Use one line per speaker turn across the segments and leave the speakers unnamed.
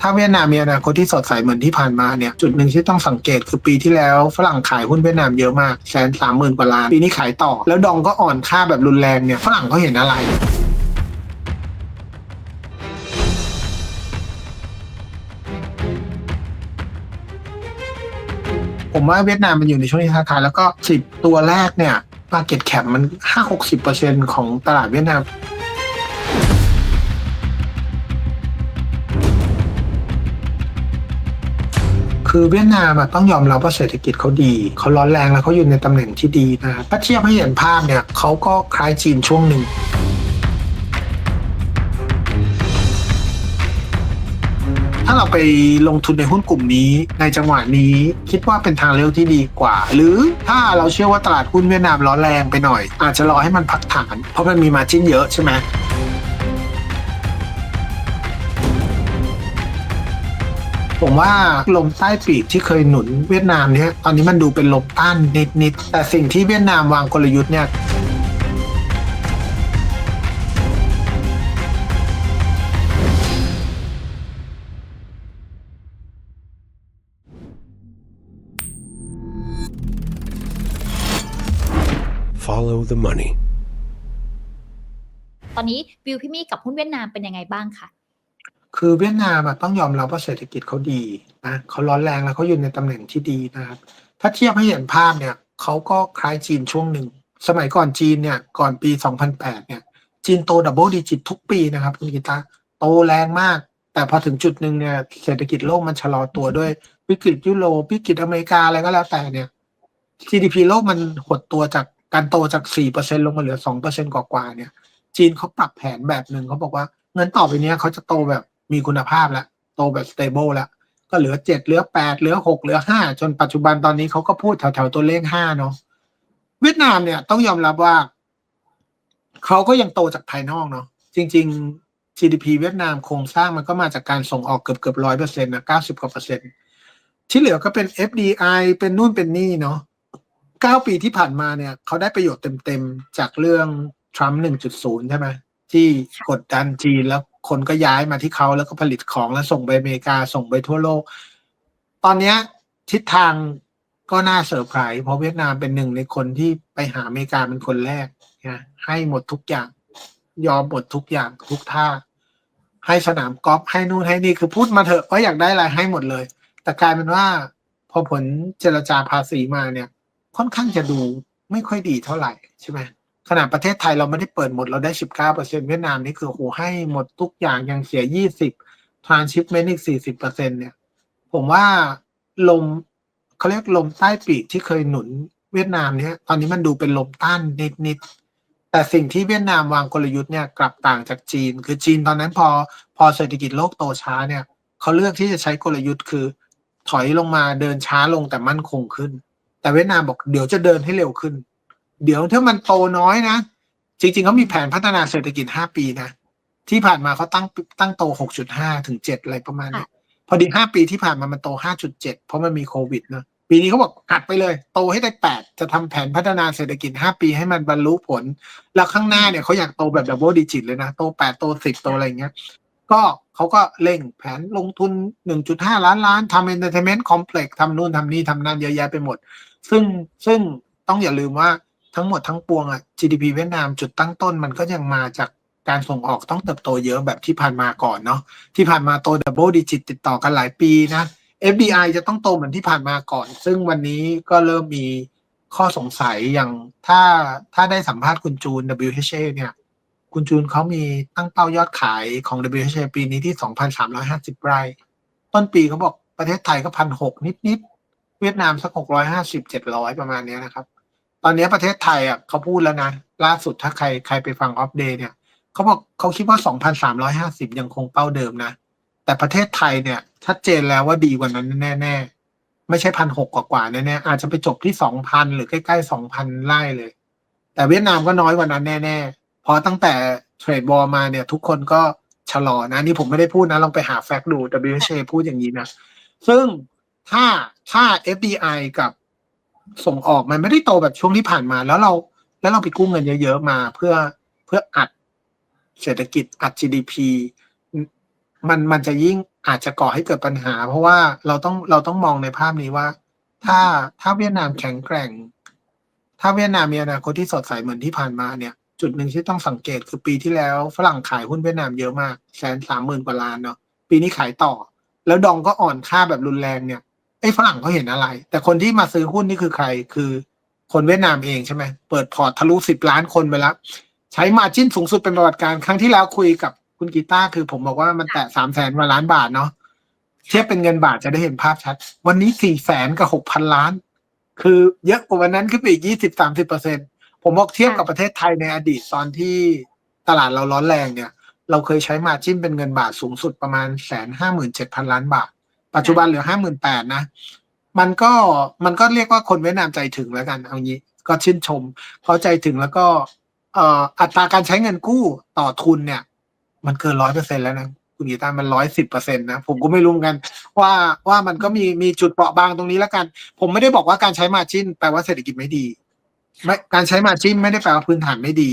ถ้าเวียดนามมีอนาคตที่สดใสเหมือนที่ผ่านมาเนี่ยจุดหนึ่งที่ต้องสังเกตคือปีที่แล้วฝรั่งขายหุ้นเวียดนามเยอะมากแสนสามหมื่นกว่าล้านปีนี้ขายต่อ แล้วดองก็อ่อนค่าแบบรุนแรงเนี่ยฝรั่งเขาเห็นอะไรผมว่าเวียดนามมันอยู่ในช่วงที่ท้าทายแล้วก็สิบตัวแรกเนี่ย market cap มันห้าหกสิบเปอร์เซ็นของตลาดเวียดนาม คือเวียดนามต้องยอมรับว่าเศรษฐกิจเขาดีเขาร้อนแรงแล้วเขาอยู่ในตำแหน่งที่ดีนะครับถ้าเทียบให้เห็นภาพเนี่ยเขาก็คล้ายจีนช่วงหนึ่งถ้าเราไปลงทุนในหุ้นกลุ่มนี้ในจังหวะนี้คิดว่าเป็นทางเลือกที่ดีกว่า หรือถ้าเราเชื่อว่าตลาดหุ้นเวียดนามร้อนแรงไปหน่อย อาจจะรอให้มันพักฐาน เพราะมันมีมาจิ้นเยอะใช่ไหม ผมว่าลมใต้ปีกที่เคยหนุนเวียดนามเนี่ยตอนนี้มันดูเป็นลมต้านนิดๆแต่สิ่งที่เวียดนามวางกลยุทธ์เนี่ย
Follow the money.
ตอนนี้วิวพี่มี่กับหุ้นเวียดนามเป็นยังไงบ้างคะ
คือเวียดนามต้องยอมรับว่าเศรษฐกิจเขาดีนะเขาร้อนแรงแล้วเขาอยู่ในตำแหน่งที่ดีนะครับ ถ้าเทียบให้เห็นภาพเนี่ยเขาก็คล้ายจีนช่วงหนึ่ง สมัยก่อนจีนเนี่ยก่อนปี 2008 เนี่ย จีนโตดับเบิลดิจิตทุกปีนะครับคุณกิตาโตแรงมาก แต่พอถึงจุดหนึ่งเนี่ยเศรษฐกิจโลกมันชะลอตัวด้วยวิกฤตยุโรปวิกฤตอเมริกาอะไรก็แล้วแต่เนี่ย GDP โลกมันหดตัวจากการโตจาก 4%ลงมาเหลือ 2%กว่าๆเนี่ย จีนเขาปรับแผนแบบหนึ่งเขาบอกว่าเงินต่อไปเนี้ยเขาจะโตแบบ มีคุณภาพแล้วโตแบบ stable แล้วก็เหลือเจ็ดเหลือแปดเหลือหกเหลือห้าจนปัจจุบันตอนนี้เขาก็พูดแถวๆตัวเลขห้าเนาะเวียดนามเนี่ยต้องยอมรับว่าเขาก็ยังโตจากภายนอกเนาะจริง ๆ GDP เวียดนามโครงสร้างมันก็มาจากการส่งออกเกือบเกือบร้อยเปอร์เซ็นต์นะเก้าสิบกว่าเปอร์เซ็นต์ที่เหลือก็เป็น FDI เป็นนู่นเป็นนี่เนาะเก้าปีที่ผ่านมาเนี่ยเขาได้ประโยชน์เต็มๆ จากเรื่องทรัมป์หนึ่งจุดศูนย์ใช่ไหมที่กดดันจีนแล้ว คนก็ย้ายมาที่เขาแล้วก็ผลิตของแล้วส่งไปอเมริกาส่งไปทั่วโลก ตอนนี้ทิศทางก็น่าเซอร์ไพรส์เพราะเวียดนามเป็นหนึ่งในคนที่ไปหาอเมริกาเป็นคนแรกนะให้หมดทุกอย่าง ยอมหมดทุกอย่างทุกท่า ให้สนามกอล์ฟให้นู่นให้นี่คือพูดมาเถอะว่าอยากได้อะไรให้หมดเลย แต่กลายเป็นว่า พอผลเจรจาภาษีมาเนี่ย ค่อนข้างจะดูไม่ค่อยดีเท่าไหร่ใช่ไหม ขนาดประเทศไทยเราไม่ได้เปิดหมดเราได้สิบเก้าเปอร์เซ็นเวียดนามนี่คือโหให้หมดทุกอย่างยังเสียยี่สิบทรานชิปเมนอีกสี่สิบเปอร์เซ็นเนี่ย ผมว่าลมเขาเรียกลมใต้ปีกที่เคยหนุนเวียดนามเนี่ย ตอนนี้มันดูเป็นลมต้านนิดๆแต่สิ่งที่เวียดนามวางกลยุทธ์เนี่ยกลับต่างจากจีน คือจีนตอนนั้นพอพอเศรษฐกิจโลกโตช้าเนี่ยเขาเลือกที่จะใช้กลยุทธ์คือ ถอยลงมาเดินช้าลงแต่มั่นคงขึ้น แต่เวียดนามบอกเดี๋ยวจะเดินให้เร็วขึ้น เดี๋ยวถ้ามันโตน้อยนะ จริงๆเขามีแผนพัฒนาเศรษฐกิจ5ปีนะ ที่ผ่านมาเขาตั้งตั้งโต6.5ถึง7อะไรประมาณนี้พอดี5ปีที่ผ่านมามันโต5.7เพราะมันมีโควิดนะปีนี้เขาบอกกัดไปเลย โตให้ได้8จะทำแผนพัฒนาเศรษฐกิจ5ปีให้มันบรรลุผล แล้วข้างหน้าเนี่ยเขาอยากโตแบบดับเบิลดิจิตเลยนะ โต8โต10โตอะไรอย่างเงี้ย ก็เขาก็เร่งแผนลงทุน1.5ล้านล้านทำเอนเตอร์เทนเมนต์คอมเพล็กซ์ทำนู่นทำนี่ทำนั่นเยอะแยะไปหมด ซึ่งซึ่งต้องอย่าลืมว่า ทั้งหมดทั้งปวงอะ GDP เวียดนามจุดตั้งต้นมันก็ยังมาจากการส่งออกต้องเติบโตเยอะแบบที่ผ่านมาก่อนเนาะที่ผ่านมาโตดับเบิลดิจิตติดต่อกันหลายปีนะ FDI จะต้องโตเหมือนที่ผ่านมาก่อน ซึ่งวันนี้ก็เริ่มมีข้อสงสัยอย่างถ้าถ้าได้สัมภาษณ์คุณจูน WHA เนี่ย คุณจูนเขามีตั้งเป้ายอดขายของ WHA ปีนี้ที่ 2,350 ไร่ ต้นปีเขาบอกประเทศไทยก็พันหกนิดๆเวียดนามสักหกร้อยห้าสิบเจ็ดร้อยประมาณเนี้ยนะครับ ตอนนี้ประเทศไทยอะเขาพูดแล้วนะล่าสุดถ้าใครใครไปฟังออฟเดย์เนี่ยเขาบอกเขาคิดว่า 2,350 ยังคงเป้าเดิมนะ แต่ประเทศไทยเนี่ยชัดเจนแล้วว่าดีกว่านั้นแน่ ๆ ไม่ใช่พันหกกว่าๆแน่ๆอาจจะไปจบที่ 2,000 หรือใกล้ๆ 2,000ไร่เลย แต่เวียดนามก็น้อยกว่านั้นแน่ๆเพราะตั้งแต่เทรดบอลมาเนี่ย ทุกคนก็ชะลอนะนี่ผมไม่ได้พูดนะลองไปหาแฟกต์ดู WHA พูดอย่างนี้นะ ซึ่งถ้าถ้า FDI กับ ส่งออกมันไม่ได้โตแบบช่วงที่ผ่านมา แล้วเรา แล้วเราไปกู้เงินเยอะๆมาเพื่อเพื่ออัดเศรษฐกิจอัด GDP มันมันจะยิ่งอาจจะก่อให้เกิดปัญหา เพราะว่าเราต้องเราต้องมองในภาพนี้ว่า ถ้าถ้าเวียดนามแข็งแกร่ง ถ้าเวียดนามมีอนาคตที่สดใสเหมือนที่ผ่านมาเนี่ย จุดหนึ่งที่ต้องสังเกตคือปีที่แล้วฝรั่งขายหุ้นเวียดนามเยอะมากแสนสามหมื่นกว่าล้านเนาะปีนี้ขายต่อ แล้วดองก็อ่อนค่าแบบรุนแรงเนี่ย ไอ้ฝรั่งเขาเห็นอะไร แต่คนที่มาซื้อหุ้นนี่คือใคร คือคนเวียดนามเองใช่ไหมเปิดพอร์ตทะลุสิบล้านคนไปแล้ว ใช้มาจิ้นสูงสุดเป็นประวัติการครั้งที่แล้วคุยกับคุณกีตาร์คือผมบอกว่ามันแตะสามแสนกว่าล้านบาทเนาะเทียบเป็นเงินบาทจะได้เห็นภาพชัด วันนี้สี่แสนกับหกพันล้าน คือเยอะกว่าวันนั้นขึ้นไปอีกยี่สิบสามสิบเปอร์เซ็นผมบอกเทียบกับประเทศไทยในอดีตตอนที่ตลาดเราร้อนแรงเนี่ย เราเคยใช้มาจิ้นเป็นเงินบาทสูงสุดประมาณแสนห้าหมื่นเจ็ดพันล้านบาท ปัจจุบันเหลือห้าหมื่นแปดนะ มันก็มันก็เรียกว่าคนเวียดนามใจถึงแล้วกันเอางี้ก็ชื่นชมเขาใจถึงแล้วก็เอ่ออัตราการใช้เงินกู้ต่อทุนเนี่ย มันเกินร้อยเปอร์เซ็นแล้วนะคุณกีตามันร้อยสิบเปอร์เซ็นตนะ ผมก็ไม่รู้เหมือนกัน ว่าว่ามันก็มีมีจุดเปราะบางตรงนี้แล้วกัน ผมไม่ได้บอกว่าการใช้มาจิ้นแปลว่าเศรษฐกิจไม่ดีไม่การใช้มาจิ้นไม่ได้แปลว่าพื้นฐานไม่ดี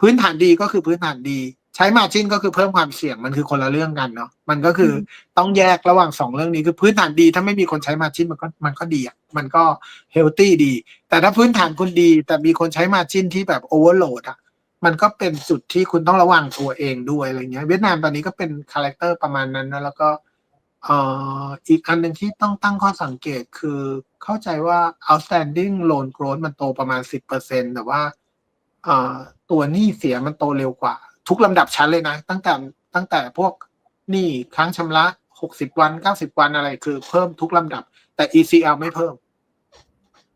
พื้นฐานดีก็คือพื้นฐานดี ใช้มาจิ้นก็คือเพิ่มความเสี่ยงมันคือคนละเรื่องกันเนาะมันก็คือต้องแยกระหว่างสองเรื่องนี้คือพื้นฐานดี ถ้าไม่มีคนใช้มาจิ้นมันก็มันก็ดีอะมันก็เฮลตี้ดี แต่ถ้าพื้นฐานคุณดี แต่มีคนใช้มาจิ้นที่แบบโอเวอร์โหลดอะมันก็เป็นจุดที่คุณต้องระวังตัวเองด้วยอะไรเงี้ย เวียดนามตอนนี้ก็เป็นคาแรคเตอร์ประมาณนั้นนะแล้วก็เอ่ออีกอันหนึ่งที่ต้องตั้งข้อสังเกตคือเข้าใจว่า outstanding loan growth มันโตประมาณ 10%แต่ว่าเอ่อตัวหนี้เสียมันโตเร็วกว่า ทุกลำดับชั้นเลยนะ ตั้งแต่ตั้งแต่พวกหนี้ค้างชำระ60วัน90วันอะไรคือเพิ่มทุกลำดับ แต่ ECL ไม่เพิ่ม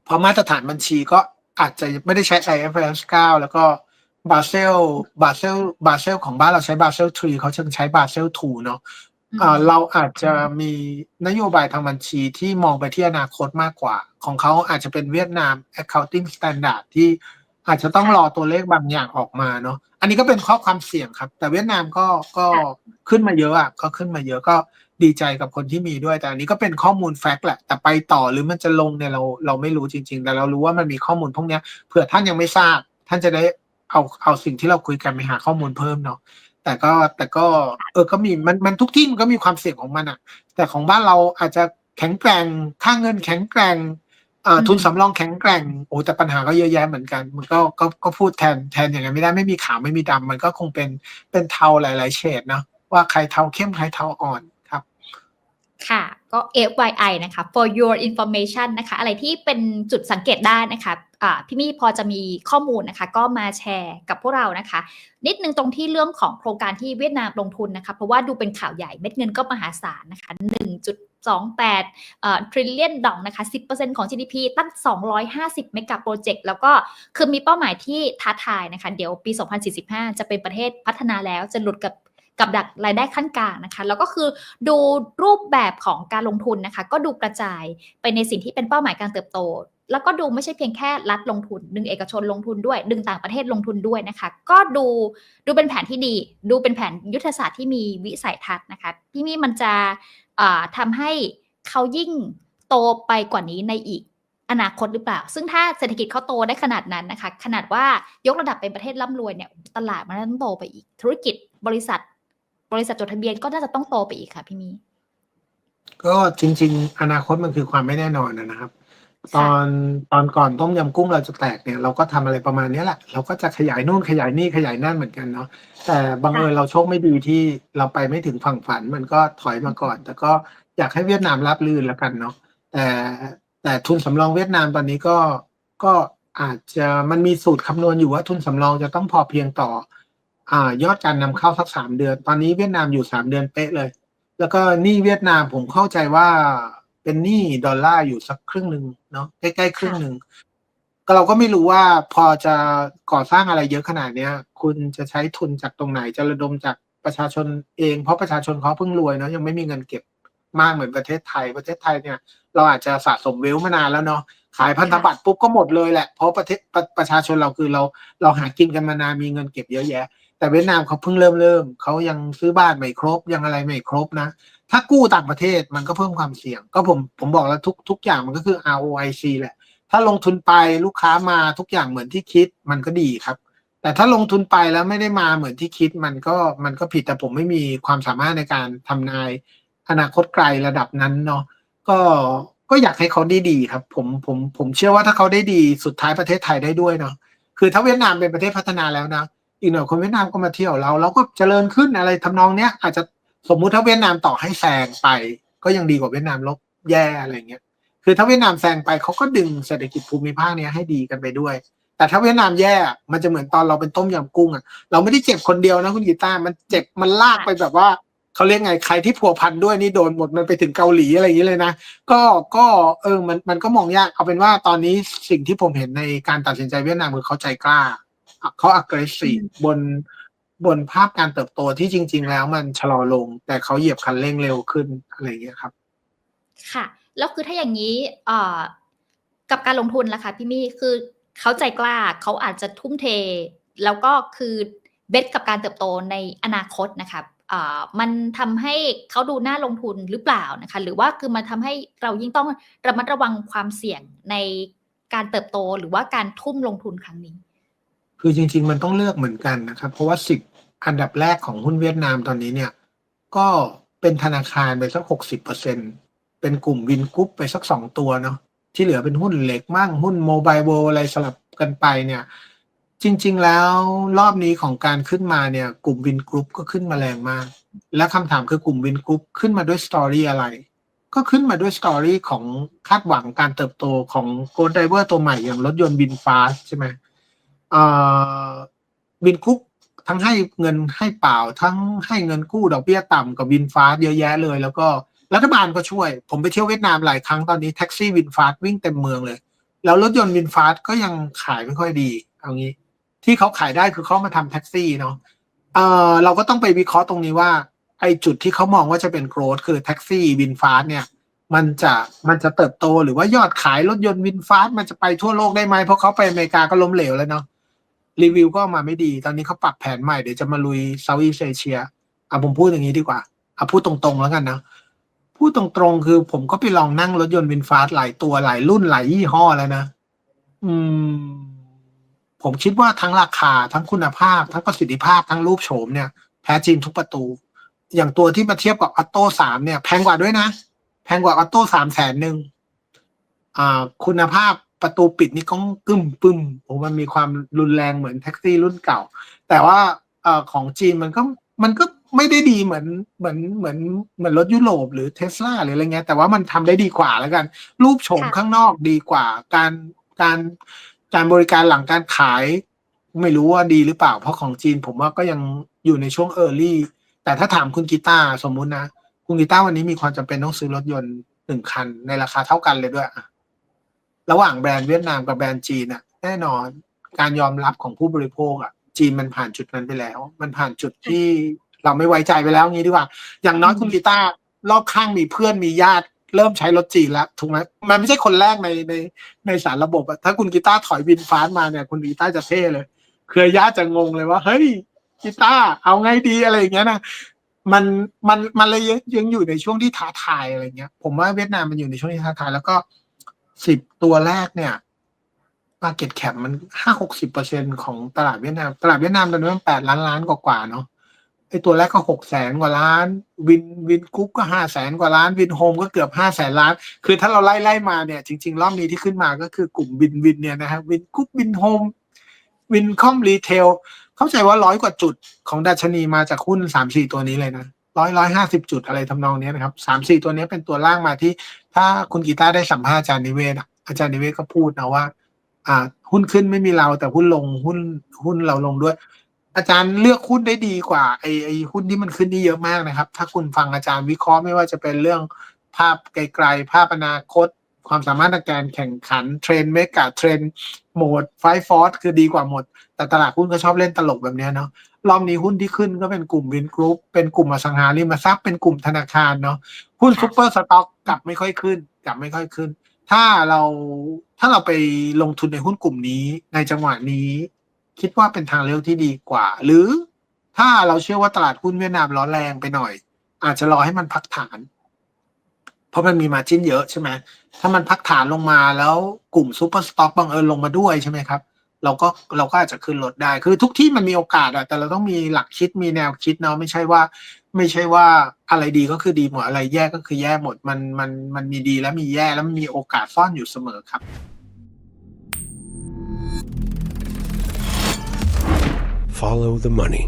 เพราะมาตรฐานบัญชีก็อาจจะไม่ได้ใช้ IFRS 9 แล้วก็บาเซลบาเซลบาเซลของบ้านเราใช้บาเซล3เขาจึงใช้บาเซล2เนาะอ่าเราอาจจะมีนโยบายทางบัญชีที่มองไปที่อนาคตมากกว่า ของเขาอาจจะเป็นเวียดนาม accounting standard ที่ อาจจะต้องรอตัวเลขบางอย่างออกมาเนาะอันนี้ก็เป็นข้อความเสี่ยงครับ แต่เวียดนามก็ก็ขึ้นมาเยอะอะก็ขึ้นมาเยอะก็ดีใจกับคนที่มีด้วยแต่อันนี้ก็เป็นข้อมูลแฟกต์แหละ แต่ไปต่อหรือมันจะลงเนี่ยเราเราไม่รู้จริง ๆ แต่เรารู้ว่ามันมีข้อมูลพวกเนี้ยเผื่อท่านยังไม่ทราบ ท่านจะได้เอาเอาสิ่งที่เราคุยกันไปหาข้อมูลเพิ่มเนาะแต่ก็แต่ก็ เออก็มีมันมันทุกที่มันก็มีความเสี่ยงของมันอะแต่ของบ้านเราอาจจะแข็งแกร่งค่าเงินแข็งแกร่งเอ่อ
อืม
ทุนสำรองแข็งแกร่งโอ้แต่ปัญหาก็เยอะแยะเหมือนกัน มันก็ก็ก็พูดแทนแทนอย่างนั้นไม่ได้ไม่มีขาวไม่มีดำมันก็คงเป็นเป็นเทาหลาย ๆ เฉดเนาะว่าใครเทาเข้มใครเทาอ่อนครับ
ค่ะก็ FYI นะคะ for your information นะคะอะไรที่เป็นจุดสังเกตได้นะคะอ่าพี่มี่พอจะมีข้อมูลนะคะ ก็มาแชร์กับพวกเรานะคะ นิดนึงตรงที่เรื่องของโครงการที่เวียดนามลงทุนนะคะ เพราะว่าดูเป็นข่าวใหญ่เม็ดเงินก็มหาศาลนะคะ 1.28เอ่อ trillion ดองนะคะ 10%ของ GDP ตั้ง 250 เมกะโปรเจกต์แล้วก็คือมีเป้าหมายที่ท้าทายนะคะ เดี๋ยวปี 2045 จะเป็นประเทศพัฒนาแล้วจะหลุดกับกับดักรายได้ขั้นกลางนะคะ แล้วก็คือดูรูปแบบของการลงทุนนะคะ ก็ดูกระจายไปในสิ่งที่เป็นเป้าหมายการเติบโต แล้วก็ดูไม่ใช่เพียงแค่รัฐลงทุน ดึงเอกชนลงทุนด้วย ดึงต่างประเทศลงทุนด้วยนะคะ ก็ดูดูเป็นแผนที่ดี ดูเป็นแผนยุทธศาสตร์ที่มีวิสัยทัศน์นะคะพี่มี่มันจะ ทำให้เขายิ่งโตไปกว่านี้ในอีกอนาคตหรือเปล่า ซึ่งถ้าเศรษฐกิจเขาโตได้ขนาดนั้นนะคะ ขนาดว่ายกระดับเป็นประเทศร่ำรวยเนี่ย ตลาดมันต้องโตไปอีก ธุรกิจบริษัท บริษัทจดทะเบียนก็น่าจะต้องโตไปอีกค่ะพี่มี
ก็จริง ๆ อนาคตมันคือความไม่แน่นอนนะนะครับ ตอนตอนก่อนต้มยำกุ้งเราจะแตกเนี่ย เราก็ทำอะไรประมาณเนี้ยแหละ เราก็จะขยายนู่น ขยายนี่ ขยายนั่นเหมือนกันเนาะ แต่บังเอิญเราโชคไม่ดีที่เราไปไม่ถึงฝั่งฝัน มันก็ถอยมาก่อน แต่ก็อยากให้เวียดนามรับลื่นแล้วกันเนาะ แต่ แต่ทุนสำรองเวียดนามตอนนี้ก็ ก็อาจจะ มันมีสูตรคำนวณอยู่ว่า ทุนสำรองจะต้องพอเพียงต่อ อ่า ยอดการนำเข้าสักสามเดือน ตอนนี้เวียดนามอยู่สามเดือนเป๊ะเลย แล้วก็หนี้เวียดนามผมเข้าใจว่า เป็นหนี้ดอลลาร์อยู่สักครึ่งหนึ่งเนาะใกล้ๆครึ่งหนึ่งก็เราก็ไม่รู้ว่าพอจะก่อสร้างอะไรเยอะขนาดเนี้ย คุณจะใช้ทุนจากตรงไหนจะระดมจากประชาชนเอง เพราะประชาชนเขาเพิ่งรวยเนาะยังไม่มีเงินเก็บมากเหมือนประเทศไทย ประเทศไทยเนี่ย เราอาจจะสะสมเวลมานานแล้วเนาะขายพันธบัตรปุ๊บก็หมดเลยแหละเพราะประเทศประประชาชนเราคือเราเราหากินกันมานานมีเงินเก็บเยอะแยะ แต่เวียดนามเขาเพิ่งเริ่มเริ่มเขายังซื้อบ้านไม่ครบยังอะไรไม่ครบนะ ถ้ากู้ต่างประเทศมันก็เพิ่มความเสี่ยง ก็ผมผมบอกแล้วทุกทุกอย่างมันก็คือ ROIC แหละ ถ้าลงทุนไปลูกค้ามาทุกอย่างเหมือนที่คิดมันก็ดีครับ แต่ถ้าลงทุนไปแล้วไม่ได้มาเหมือนที่คิดมันก็มันก็ผิดแต่ผมไม่มีความสามารถในการทำนายอนาคตไกลระดับนั้นเนาะก็ก็อยากให้เขาได้ดีครับ ผมผมผมเชื่อว่าถ้าเขาได้ดีสุดท้ายประเทศไทยได้ด้วยเนาะคือถ้าเวียดนามเป็นประเทศพัฒนาแล้วนะอีกหน่อยคนเวียดนามก็มาเที่ยวเรา เราก็เจริญขึ้นอะไรทำนองเนี้ยอาจจะ สมมุติถ้าเวียดนามต่อให้แซงไป ก็ยังดีกว่าเวียดนามลบแย่อะไรเงี้ย คือถ้าเวียดนามแซงไปเขาก็ดึงเศรษฐกิจภูมิภาคเนี้ยให้ดีกันไปด้วย แต่ถ้าเวียดนามแย่มันจะเหมือนตอนเราเป็นต้มยำกุ้งอะเราไม่ได้เจ็บคนเดียวนะคุณกีตาร์มันเจ็บมันลากไปแบบว่าเขาเรียกไงใครที่พัวพันด้วยนี่โดนหมดมันไปถึงเกาหลีอะไรอย่างนี้เลยนะก็ก็เออมันมันก็มองยากเอาเป็นว่าตอนนี้สิ่งที่ผมเห็นในการตัดสินใจเวียดนามคือเขาใจกล้าเขา aggressive บน บนภาพการเติบโตที่จริง ๆ แล้วมันชะลอลง แต่เขาเหยียบคันเร่งเร็วขึ้นอะไรอย่างเงี้ยครับ
ค่ะ แล้วคือถ้าอย่างนี้เอ่อกับการลงทุนล่ะคะพี่มี่คือเขาใจกล้าเขาอาจจะทุ่มเท แล้วก็คือเบ็ดกับการเติบโตในอนาคตนะคะเอ่อมันทำให้เขาดูน่าลงทุนหรือเปล่านะคะ หรือว่าคือมันทำให้เรายิ่งต้องระมัดระวังความเสี่ยงในการเติบโตหรือว่าการทุ่มลงทุนครั้งนี้
คือจริง ๆ มันต้องเลือกเหมือนกันนะครับ เพราะว่าสิบ อันดับแรกของหุ้นเวียดนามตอนนี้เนี่ย ก็เป็นธนาคารไปสักหกสิบเปอร์เซ็นเป็นกลุ่มวินกรุ๊ปไปสักสองตัวเนาะที่เหลือเป็นหุ้นเหล็กมั่งหุ้นโมบายโวอะไรสลับกันไปเนี่ย จริง ๆ แล้วรอบนี้ของการขึ้นมาเนี่ย กลุ่มวินกรุ๊ปก็ขึ้นมาแรงมาก และคำถามคือกลุ่มวินกรุ๊ปขึ้นมาด้วยสตอรี่อะไร ก็ขึ้นมาด้วยสตอรี่ของคาดหวังการเติบโตของโกลด์ไดเวอร์ตัวใหม่อย่างรถยนต์บินฟาสใช่ไหมเอ่อบินคุก ทั้งให้เงินให้เปล่า ทั้งให้เงินกู้ดอกเบี้ยต่ำกับวินฟาเยอะแยะเลย แล้วก็รัฐบาลก็ช่วย ผมไปเที่ยวเวียดนามหลายครั้งตอนนี้แท็กซี่วินฟาวิ่งเต็มเมืองเลย แล้วรถยนต์วินฟาก็ยังขายไม่ค่อยดีเอางี้ ที่เขาขายได้คือเขามาทำแท็กซี่เนาะเออเราก็ต้องไปวิเคราะห์ตรงนี้ว่าไอจุดที่เขามองว่าจะเป็นโกรธคือแท็กซี่วินฟาเนี่ยมันจะมันจะเติบโตหรือว่ายอดขายรถยนต์วินฟามันจะไปทั่วโลกได้ไหมเพราะเขาไปอเมริกาก็ล้มเหลวแล้วเนาะ รีวิวก็มาไม่ดี ตอนนี้เขาปรับแผนใหม่เดี๋ยวจะมาลุยเซาท์อีสเอเชียอะผมพูดอย่างนี้ดีกว่าอะพูดตรงๆแล้วกันนะพูดตรงๆคือผมก็ไปลองนั่งรถยนต์วินฟาสหลายตัวหลายรุ่นหลายยี่ห้อแล้วนะ อืม ผมคิดว่าทั้งราคาทั้งคุณภาพ ทั้งประสิทธิภาพทั้งรูปโฉมเนี่ยแพ้จริงทุกประตู อย่างตัวที่มาเทียบกับออโต้สามเนี่ย แพงกว่าด้วยนะ แพงกว่าออโต้สามแสนหนึ่งอ่า คุณภาพ ประตูปิดนี่ก็กึ้มปึ้มผมมันมีความรุนแรงเหมือนแท็กซี่รุ่นเก่า แต่ว่าเอ่อของจีนมันก็มันก็ไม่ได้ดีเหมือนเหมือนเหมือนเหมือนรถยุโรปหรือเทสลาหรืออะไรเงี้ยแต่ว่ามันทำได้ดีกว่าแล้วกัน รูปโฉม
ค่ะ
ข้างนอกดีกว่า การการการบริการหลังการขาย ไม่รู้ว่าดีหรือเปล่า เพราะของจีนผมว่าก็ยังอยู่ในช่วงเออร์ลี่แต่ถ้าถามคุณกีตาร์สมมุตินะ คุณกีตาร์วันนี้มีความจำเป็นต้องซื้อรถยนต์หนึ่งคันในราคาเท่ากันเลยด้วยอะ ระหว่างแบรนด์เวียดนามกับแบรนด์จีนอะแน่นอนการยอมรับของผู้บริโภคอะจีนมันผ่านจุดนั้นไปแล้ว มันผ่านจุดที่เราไม่ไว้ใจไปแล้วงี้ดีกว่า อย่างน้อยคุณกีตาร์รอบข้างมีเพื่อนมีญาติเริ่มใช้รถจีนแล้วถูกไหมมันไม่ใช่คนแรกในในในสารระบบอะถ้าคุณกีตาร์ถอยบินฟ้านมาเนี่ย คุณกีตาร์จะเท่เลย เครือญาติจะงงเลยว่า เฮ้ยกีตาร์เอาไงดีอะไรอย่างเงี้ยนะมันมันมันเลยยังอยู่ในช่วงที่ท้าทายอะไรเงี้ย ผมว่าเวียดนามมันอยู่ในช่วงที่ท้าทายแล้วก็ สิบตัวแรกเนี่ยมาเก็ตแคปมันห้าหกสิบเปอร์เซ็นของตลาดเวียดนาม ตลาดเวียดนามตอนนี้มันแปดล้านล้านกว่าๆเนาะไอตัวแรกก็หกแสนกว่าล้าน วินวินกุ๊กก็ห้าแสนกว่าล้าน วินโฮมก็เกือบห้าแสนล้าน คือถ้าเราไล่ไล่มาเนี่ย จริง ๆ รอบนี้ที่ขึ้นมาก็คือกลุ่มวินวินเนี่ยนะฮะวินกุ๊กวินโฮมวินคอมรีเทลเข้าใจว่าร้อยกว่าจุดของดัชนีมาจากหุ้นสามสี่ตัวนี้เลยนะ ร้อยร้อยห้าสิบจุดอะไรทำนองนี้นะครับสามสี่ตัวนี้เป็นตัวล่างมาที่ ถ้าคุณกีตาร์ได้สัมภาษณ์อาจารย์นิเวศอาจารย์นิเวศก็พูดนะว่า อ่า หุ้นขึ้นไม่มีเราแต่หุ้นลงหุ้นหุ้นเราลงด้วย อาจารย์เลือกหุ้นได้ดีกว่าไอไอหุ้นที่มันขึ้นนี่เยอะมากนะครับ ถ้าคุณฟังอาจารย์วิเคราะห์ไม่ว่าจะเป็นเรื่องภาพไกลๆภาพอนาคต ความสามารถในการแข่งขันเทรนเมกะเทรนโหมดไฟฟอร์คือดีกว่าหมด แต่ตลาดหุ้นก็ชอบเล่นตลกแบบเนี้ยเนาะ รอบนี้หุ้นที่ขึ้นก็เป็นกลุ่มวินกรุ๊ปเป็นกลุ่มอสังหาริมทรัพย์เป็นกลุ่มธนาคารเนาะหุ้นซุปเปอร์สต็อกกลับไม่ค่อยขึ้น กลับไม่ค่อยขึ้น ถ้าเราถ้าเราไปลงทุนในหุ้นกลุ่มนี้ในจังหวะนี้ คิดว่าเป็นทางเลือกที่ดีกว่า หรือถ้าเราเชื่อว่าตลาดหุ้นเวียดนามร้อนแรงไปหน่อย อาจจะรอให้มันพักฐาน เพราะมันมีมาจิ้นเยอะใช่ไหมถ้ามันพักฐานลงมาแล้วกลุ่มซูเปอร์สต็อกบังเอิญลงมาด้วยใช่ไหมครับ เราก็เราก็อาจจะขึ้นรถได้ คือทุกที่มันมีโอกาสอะแต่เราต้องมีหลักคิดมีแนวคิดเนาะไม่ใช่ว่า ไม่ใช่ว่าอะไรดีก็คือดีหมดอะไรแย่ก็คือแย่หมดมันมันมันมีดีและมีแย่แล้วมันมีโอกาสซ่อนอยู่เสมอครับ
Follow the money.